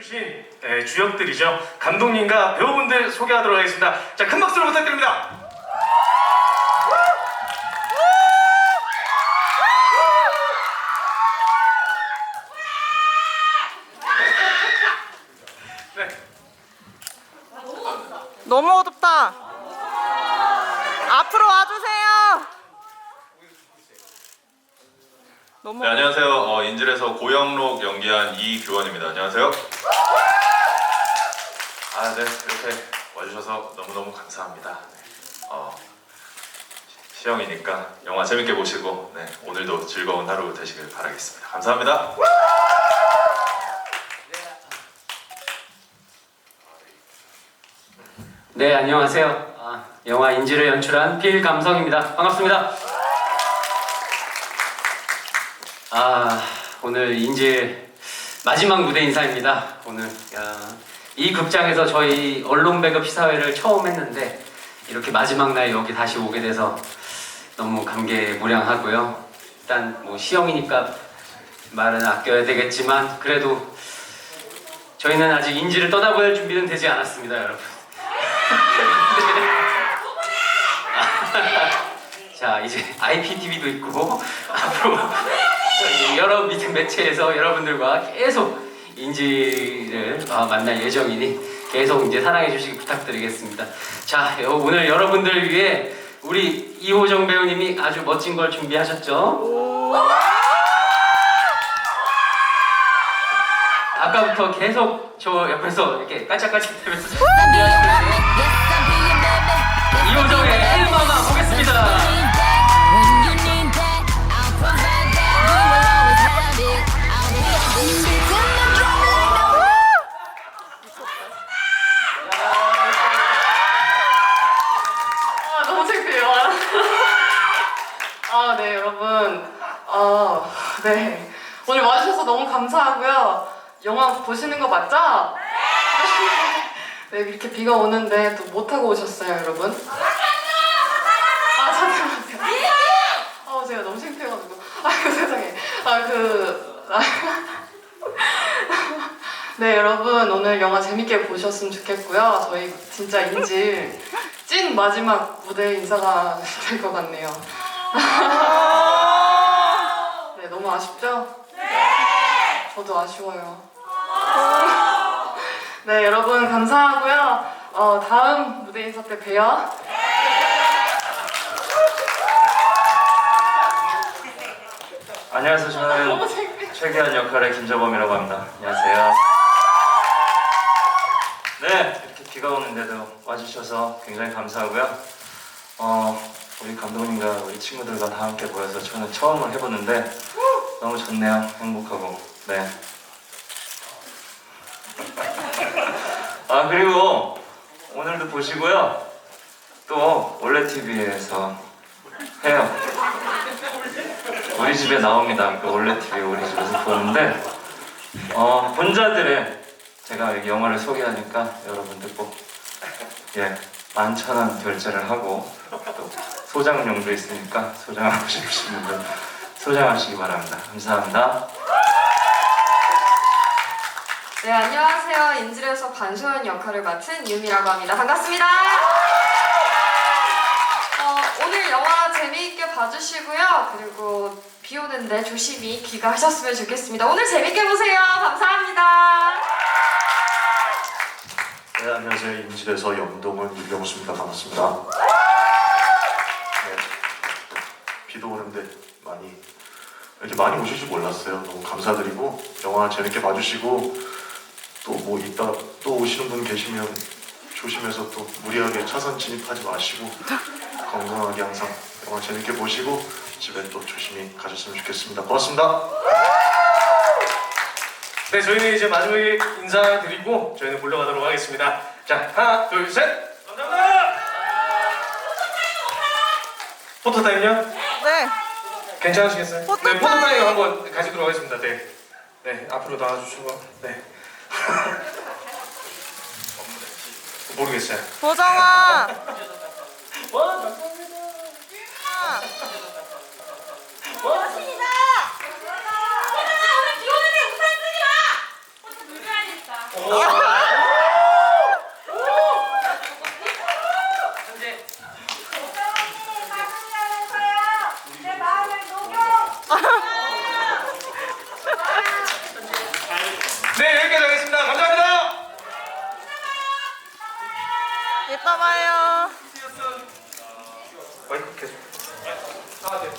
주신 네, 주역들이죠. 감독님과 배우분들 소개하도록 하겠습니다. 자, 큰 박수로 부탁드립니다. 네, 너무 어둡다. 앞으로 와주세요. 너무 네, 안녕하세요. 어, 고영록 연기한 이규원입니다. 안녕하세요. 아, 네. 이렇게 와주셔서 너무너무 감사합니다. 네. 어, 시- 시영이니까 영화 재밌게 보시고 네, 오늘도 즐거운 하루 되시길 바라겠습니다. 감사합니다. 네, 안녕하세요. 아, 영화 인지를 연출한 필감성입니다. 반갑습니다. 아, 오늘 인질 마지막 무대 인사입니다. 오늘 야, 이 극장에서 저희 언론 배급 시사회를 처음 했는데 이렇게 마지막 날 여기 다시 오게 돼서 너무 감개무량하고요. 일단 뭐 시영이니까 말은 아껴야 되겠지만 그래도 저희는 아직 인지를 떠나보낼 준비는 되지 않았습니다, 여러분. 자 이제 IPTV도 있고 앞으로 여러 미팅 매체에서 여러분들과 계속 인지를 어, 만날 예정이니 계속 이제 사랑해 주시기 부탁드리겠습니다. 자 여- 오늘 여러분들을 위해 우리 이호정 배우님이 아주 멋진 걸 준비하셨죠? 아까부터 계속 저 옆에서 이렇게 깔짝깔짝 대면서 이호정의 엘마마 보겠습니다. 영화 보시는 거 맞죠? 네, 이렇게 비가 오는데 또 못하고 오셨어요, 여러분. 아, 잠깐만요. 아, 제가 너무 창피해가지고. 아이고, 세상에. 아, 그. 아, 네, 여러분. 오늘 영화 재밌게 보셨으면 좋겠고요. 저희 진짜 인질 찐 마지막 무대 인사가 될 것 같네요. 네, 너무 아쉽죠? 네! 저도 아쉬워요. 네, 여러분 감사하고요. 어, 다음 무대 인사 때 봬요. 안녕하세요. 저는. 최기한 역할의 김재범이라고 합니다. 안녕하세요. 네, 이렇게 비가 오는데도 와주셔서 굉장히 감사하고요. 어, 우리 감독님과 우리 친구들과 다 함께 모여서 저는 처음을 해보는데 너무 좋네요. 행복하고. 네. 아, 그리고 오늘도 보시고요. 또 원래 TV에서 해요. 우리 집에 나옵니다. 그 원래 TV 우리 집에서 보는데 어, 본자들의 제가 이 영화를 소개하니까 여러분들 꼭 예, 만천 원 결제를 하고 또 소장용도 있으니까 소장하고 싶으신 분들 소장하시기 바랍니다. 감사합니다. 네, 안녕하세요. 인질에서 반소연 역할을 맡은 유미라고 합니다. 반갑습니다. 어, 오늘 영화 재미있게 봐주시고요. 그리고 비 오는데 조심히 귀가하셨으면 좋겠습니다. 오늘 재밌게 보세요. 감사합니다. 네, 안녕하세요. 임실에서 영동은 유병수입니다. 반갑습니다. 네, 비도 오는데 많이 이렇게 많이 오실 줄 몰랐어요. 너무 감사드리고 영화 재밌게 봐주시고 또 뭐 이따 또 오시는 분 계시면 조심해서 또 무리하게 차선 진입하지 마시고 건강하게 항상 영화 재밌게 보시고 집에 또 조심히 가셨으면 좋겠습니다. 고맙습니다. 네, 저희는 이제 마지막에 인사드리고 저희는 물러가도록 하겠습니다. 자, 하나, 둘, 셋. 감사합니다. 포토 타임요? 네. 괜찮으시겠어요? 포토 네, 포토 타임! 타임 한번 가지도록 하겠습니다. 네, 네, 앞으로 나와주시고, 네. 모르겠어요. 보정아. 와, 감사합니다. 현재 네 여기까지 하겠습니다. 감사합니다. 이따 봐요. 마이크 계속. 아 네.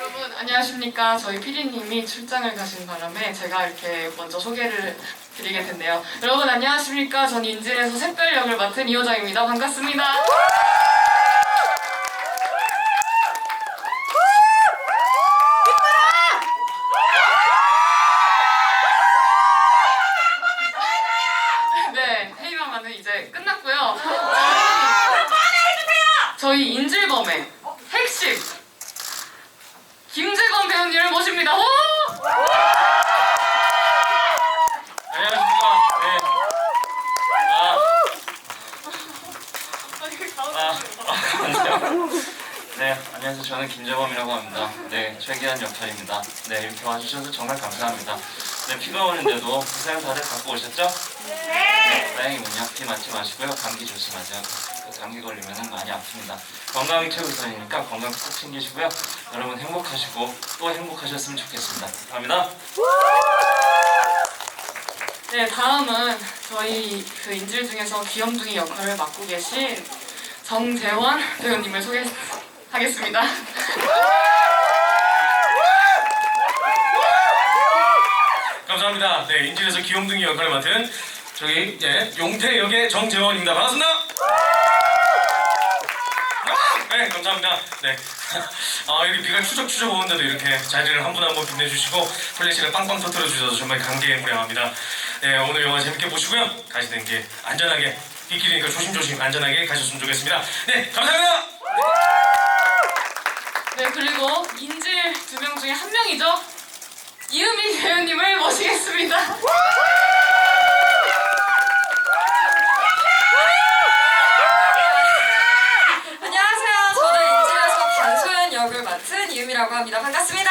여러분 안녕하십니까 저희 피디님이 출장을 가신 바람에 제가 이렇게 먼저 소개를 드리게 됐네요. 여러분 안녕하십니까? 전 인진에서 샛별 역을 맡은 이호정입니다. 반갑습니다. 네 회의만은 이제 끝났고요! 저희 인질범의 핵심 배우님을 모십니다. 호! 안녕하십니까. 네. 아, 아, 안녕하세요. 네, 안녕하세요. 저는 김재범이라고 합니다. 네, 최기한 역할입니다. 네, 이렇게 와주셔서 정말 감사합니다. 네, 비가 오는데도 부상 다들 갖고 오셨죠? 네. 다행이군요. 비 맞지 마시고요. 감기 조심하세요. 그 감기 걸리면 많이 아픕니다. 건강이 최우선이니까 건강 꼭 챙기시고요. 여러분 행복하시고 또 행복하셨으면 좋겠습니다. 감사합니다. 네, 다음은 저희 그 인질 중에서 귀염둥이 역할을 맡고 계신 정재원 배우님을 소개하겠습니다. 감사합니다. 네, 인질에서 귀염둥이 역할을 맡은 저기 예, 용태 역의 정재원입니다. 반갑습니다. 아! 네, 감사합니다. 네. 아, 이렇게 비가 추적추적 오는데도 이렇게 자리를 한 분 한 분 빛내주시고 플래시를 빵빵 터뜨려 주셔서 정말 감개에 무량합니다. 네, 오늘 영화 재밌게 보시고요. 가시는 길 안전하게 빗길이니까 조심조심 안전하게 가셨으면 좋겠습니다. 네, 감사합니다. 네, 그리고 인질 두 명 중에 한 명이죠. 이은미 배우님을 모시겠습니다. 안녕하세요. 저는 인질에서 반소연 역을 맡은 이유미라고 합니다. 반갑습니다.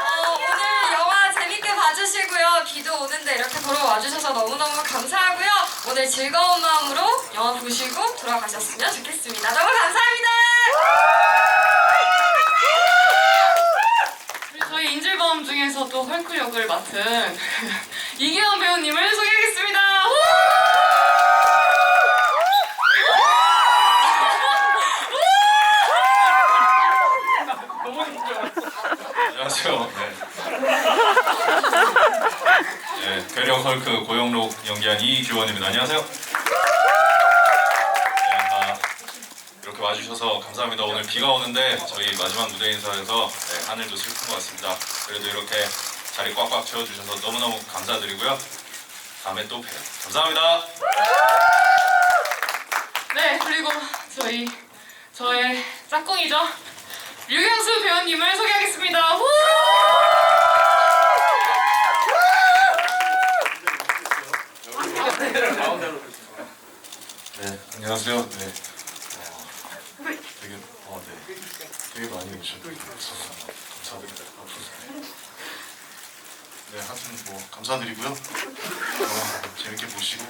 어, 오늘 영화 재밌게 봐주시고요. 비도 오는데 이렇게 보러 와주셔서 너무너무 감사하고요. 오늘 즐거운 마음으로 영화 보시고 돌아가셨으면 좋겠습니다. 너무 감사합니다. 저희 인질범 중에서 또 헐크 역을 맡은 이기현 배우님을 소개하겠습니다. 후! 안녕하세요. 네. 네, 괴력 헐크 고영록 연기한 이규원입니다. 안녕하세요. 네, 아, 이렇게 와주셔서 감사합니다. 오늘 비가 오는데 저희 마지막 무대 인사에서 네, 하늘도 슬픈 것 같습니다. 그래도 이렇게 자리 꽉꽉 채워주셔서 너무너무 감사드리고요. 다음에 또 봬요. 감사합니다. 네, 그리고 저희 저의 짝꿍이죠. 류경수 배우님을 소개하겠습니다. 후! 네, 안녕하세요. 네. 어, 되게, 어, 네. 되게 많이 오셔서 감사드립니다. 네, 하여튼 뭐 감사드리고요. 어, 재밌게 보시고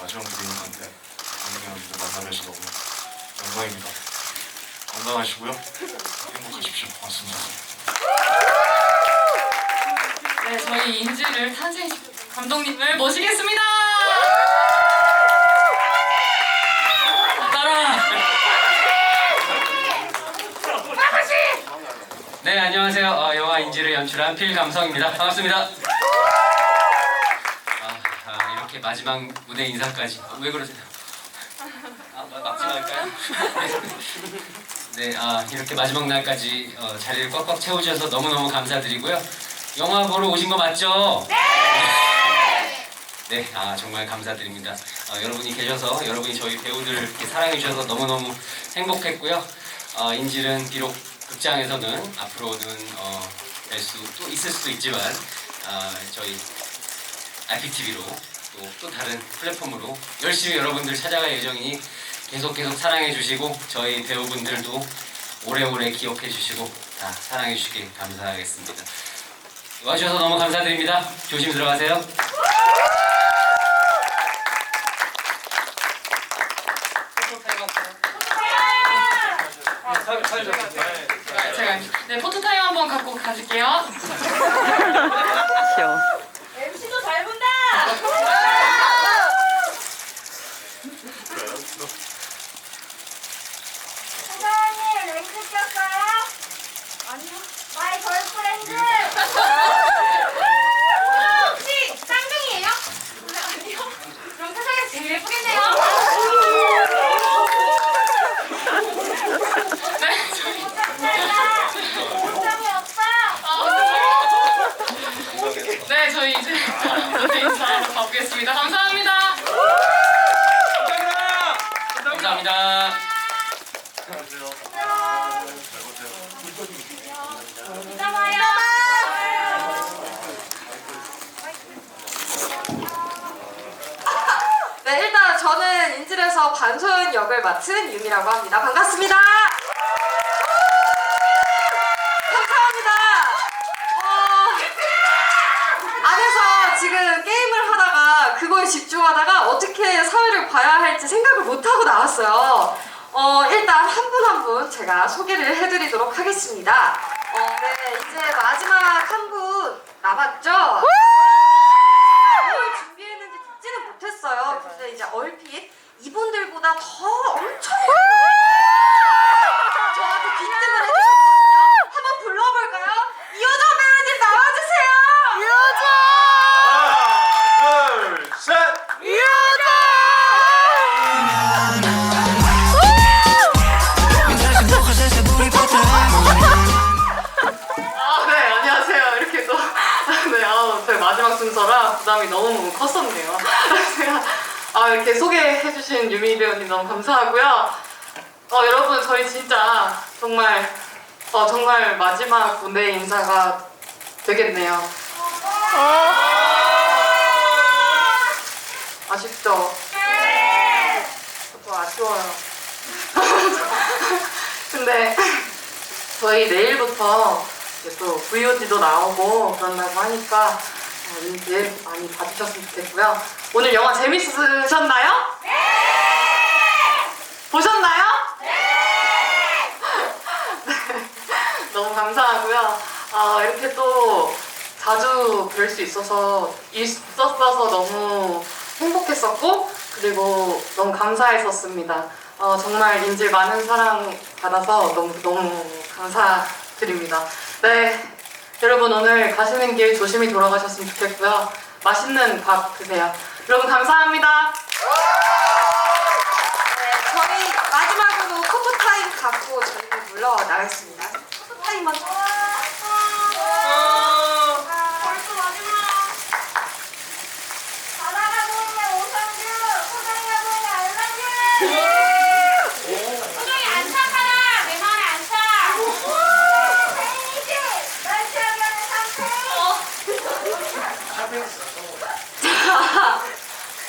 마지막 무대인 건데 건강합니다. 만나뵈서 너무 영광입니다. 건강하시고요. 행복하십시오. 고맙습니다. 네, 저희 인지를 탄생시킨 감독님을 모시겠습니다. 따라. 네 안녕하세요. 어, 영화 인지를 연출한 필감성입니다. 반갑습니다. 아, 아, 이렇게 마지막 무대 인사까지 어, 왜 그러세요? 아, 마- 막지 말까요? 네, 아, 이렇게 마지막 날까지 어, 자리를 꽉꽉 채워주셔서 너무너무 감사드리고요. 영화 보러 오신 거 맞죠? 네, 아 정말 감사드립니다. 어, 여러분이 계셔서 여러분이 저희 배우들 이렇게 사랑해 주셔서 너무너무 행복했고요. 어, 인질은 비록 극장에서는 앞으로는 어, 뵐수또 있을 수도 있지만 아, 저희 IPTV로 또, 또 다른 플랫폼으로 열심히 여러분들 찾아갈 예정이니 계속 계속 사랑해 주시고 저희 배우분들도 오래오래 기억해 주시고 다 사랑해 주시길 감사하겠습니다. 와주셔서 너무 감사드립니다. 조심히 들어가세요. 제가 네 포토타임 한번 갖고 가실게요. 귀여워. MC도 잘 본다. 사장님 렌즈 꼈어요? 아니요. 마이 걸프렌드. 혹시 쌍둥이에요? 아니요. 그럼 세상에서 제일 예쁘겠네요. 감정이 없다. 네 저희 이제 무대 인사하러 가보겠습니다. 감사합니다. 감사합니다. 이따 봐요. 네, 일단 인질에서 반소연 역을 맡은 유미라고 합니다. 반갑습니다. 감사합니다. 어, 안에서 지금 게임을 하다가 그거에 집중하다가 어떻게 사회를 봐야 할지 생각을 못하고 나왔어요. 어, 일단 한 분 한 분 제가 소개를 해드리도록 하겠습니다. 부담이 너무 컸었네요. 제가, 아, 이렇게 소개해주신 유미 배우님 너무 감사하고요. 어, 여러분, 저희 진짜 정말, 어, 정말 마지막 무대 인사가 되겠네요. 아쉽죠? 저도 아쉬워요. 근데, 저희 내일부터 이제 또 VOD도 나오고 그런다고 하니까 어, 이제 많이 봐주셨으면 좋겠고요. 오늘 영화 재밌으셨나요? 네! 보셨나요? 네! 너무 감사하고요. 어, 이렇게 또 자주 뵐 수 있어서 있었어서 너무 행복했었고 그리고 너무 감사했었습니다. 어, 정말 인질 많은 사랑 받아서 너무 너무 감사드립니다. 네, 여러분 오늘 가시는 길 조심히 돌아가셨으면 좋겠고요. 맛있는 밥 드세요. 여러분 감사합니다. 네, 저희 마지막으로 포토타임 갖고 저희는 물러나겠습니다. 포토타임 먼저. 벌써 마지막. 바다가 보이는 오성규, 소정이가 보이는 알랑규. 소정이 안 착하다. 내 말에 안 착. 혜인이지. 날 취하게 하는 상태.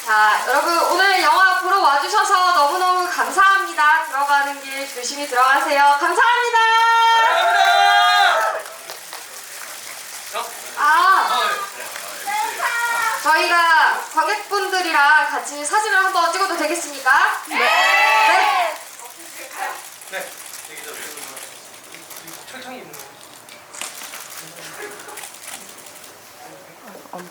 자, 여러분 오늘 영화 보러 와주셔서 너무너무 감사합니다. 조심히 들어가세요. 감사합니다. 아, 저희가 관객분들이랑 같이 사진을 한번 찍어도 되겠습니까? 네. 네. 하나,